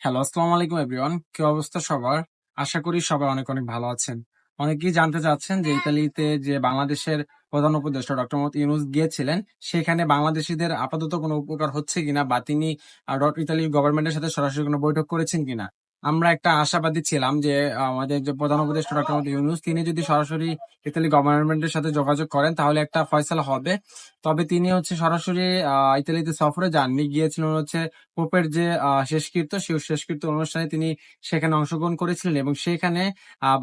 Hello আসসালামু আলাইকুম everyone কি অবস্থা সবার? আশা করি সবাই অনেক অনেক ভালো আছেন। অনেকেই জানতে চাচ্ছেন যে ইতালিতে যে বাংলাদেশের প্রধান উপদেষ্টা ডক্টর মোহাম্মদ ইউনুস গিয়েছিলেন সেখানে বাংলাদেশিদের আপাতত কোনো উপকার হচ্ছে কিনা বা তিনি ডক্টর ইতালি গভর্নমেন্টের সাথে সরাসরি কোনো বৈঠক করেছেন কিনা? আমরা একটা আশাবাদী ছিলাম যে আমাদের যে প্রধান উপদেষ্টা ডক্টর ইউনুস, তিনি যদি সরাসরি ইতালি গভর্নমেন্টের সাথে যোগাযোগ করেন, তাহলে একটা ফয়সালা হবে। তবে তিনি হচ্ছে সরাসরি ইতালিতে সফরে যাননি। গিয়েছিলেন হচ্ছে পোপের যে শেষকৃত্য সেই শেষকৃত্য অনুষ্ঠানে তিনি সেখানে অংশগ্রহণ করেছিলেন এবং সেখানে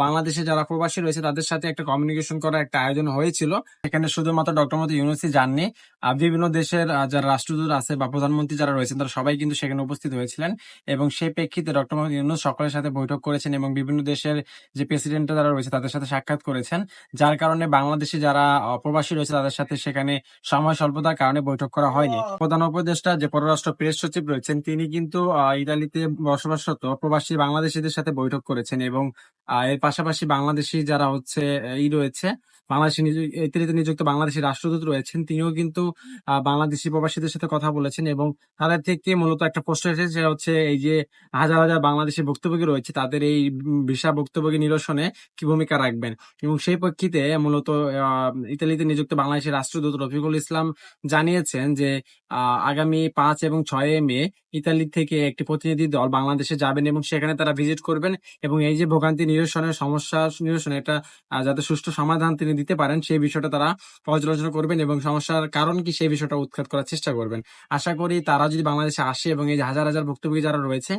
বাংলাদেশে যারা প্রবাসী রয়েছে, তাদের সাথে একটা কমিউনিকেশন করার একটা আয়োজন হয়েছিল। সেখানে শুধুমাত্র ডক্টর মতো ইউনুসি যাননি। বিভিন্ন দেশের যারা রাষ্ট্রদূত আছে বা প্রধানমন্ত্রী যারা রয়েছেন, তারা সবাই কিন্তু সেখানে উপস্থিত হয়েছিলেন এবং সেই প্রেক্ষিতে ডক্টর মোহাম্মদ ইউনুস সকলের সাথে বৈঠক করেছেন এবং বিভিন্ন দেশের যে প্রেসিডেন্ট যারা রয়েছে তাদের সাথে সাক্ষাৎ করেছেন যার কারণে বাংলাদেশে যারা আহ, প্রবাসী রয়েছে তাদের সাথে সেখানে সময় স্বল্পতার কারণে বৈঠক করা হয়নি। প্রধান উপদেষ্টা যে পররাষ্ট্র প্রেস সচিব রয়েছেন তিনি কিন্তু ইতালিতে বসবাসরত প্রবাসী বাংলাদেশিদের সাথে বৈঠক করেছেন এবং এর পাশাপাশি বাংলাদেশি যারা হচ্ছে ই রয়েছে বাংলাদেশি ইতালিতে নিযুক্ত বাংলাদেশি রাষ্ট্রদূত রয়েছেন তিনিও কিন্তু বাংলাদেশি প্রবাসীদের সাথে কথা বলেছেন এবং তাদের থেকে মূলত একটা প্রশ্ন এসেছে সেটা হচ্ছে এই যে হাজার হাজার বাংলাদেশি ভুক্তভোগী রয়েছে, তাদের এই ভিসা ভুক্তভোগী নিরসনে কি ভূমিকা রাখবেন? এবং সেই প্রেক্ষিতে মূলত ইতালিতে নিযুক্ত বাংলাদেশের রাষ্ট্রদূত রফিকুল ইসলাম জানিয়েছেন যে আগামী পাঁচ এবং ছয় মে ইতালি থেকে একটি প্রতিনিধি দল বাংলাদেশে যাবেন এবং সেখানে তারা ভিজিট করবেন এবং এই যে ভোগান্তি নিরসনের সমস্যা নিরসনে, এটা যাতে সুষ্ঠু সমাধান তিনি দিতে পারেন, সেই বিষয়টা তারা পর্যালোচনা করবেন এবং সমস্যার কারণ কি সেই বিষয়টা উৎখাত করার চেষ্টা করবেন। আশা করি তারা যদি বাংলাদেশে আসে এবং এই হাজার হাজার ভুক্তভোগী যারা রয়েছে,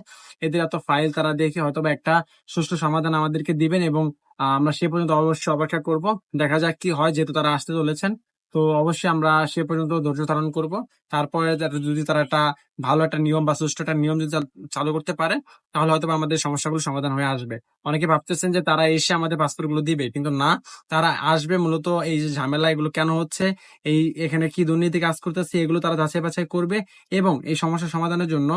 এদের এত ফাইল তারা দেখে হয়তো একটা সুষ্ঠু সমাধান আমাদেরকে দিবেন এবং আমরা সে পর্যন্ত অবশ্যই অপেক্ষা করব। দেখা যাক কি হয়, যেহেতু তারা আসতে চলেছেন। তো অবশ্যই আমরা সে পর্যন্ত ধৈর্য ধারণ করব। তারপরে যদি তারা একটা ভালো একটা নিয়ম বা সুষ্ঠু একটা নিয়ম যদি চালু করতে পারে, তাহলে হয়তো আমাদের সমস্যাগুলো সমাধান হয়ে আসবে। অনেকে ভাবতেছেন যে তারা এসে আমাদের পাসপোর্টগুলো দিবে, কিন্তু না। তারা আসবে মূলত এই যে ঝামেলা, এগুলো কেন হচ্ছে, এই এখানে কি দুর্নীতি কাজ করতেছে, এগুলো তারা যাচাই বাছাই করবে এবং এই সমস্যা সমাধানের জন্য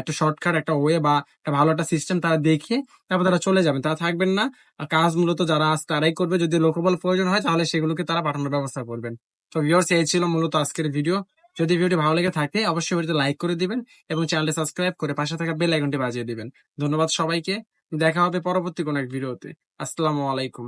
একটা শর্টকাট, একটা ওয়ে বা একটা ভালো একটা সিস্টেম তারা দেখিয়ে তারপর তারা চলে যাবেন তারা থাকবেন না। কাজ মূলত যারা আজ তারাই করবে, যদি লোকবল প্রয়োজন হয়, তাহলে সেগুলোকে তারা পাঠানোর ব্যবস্থা করবেন। তো ভিউয়ার্স এই ছিল মূলত আজকের ভিডিও যদি ভিডিওটি ভালো লেগে থাকে, অবশ্যই ভিডিওতে লাইক করে দিবেন এবং চ্যানেলটি সাবস্ক্রাইব করে পাশে থাকা বেল আইকনটি বাজিয়ে দিবেন। ধন্যবাদ সবাইকে। দেখা হবে পরবর্তী কোনো এক ভিডিওতে আসসালামু আলাইকুম।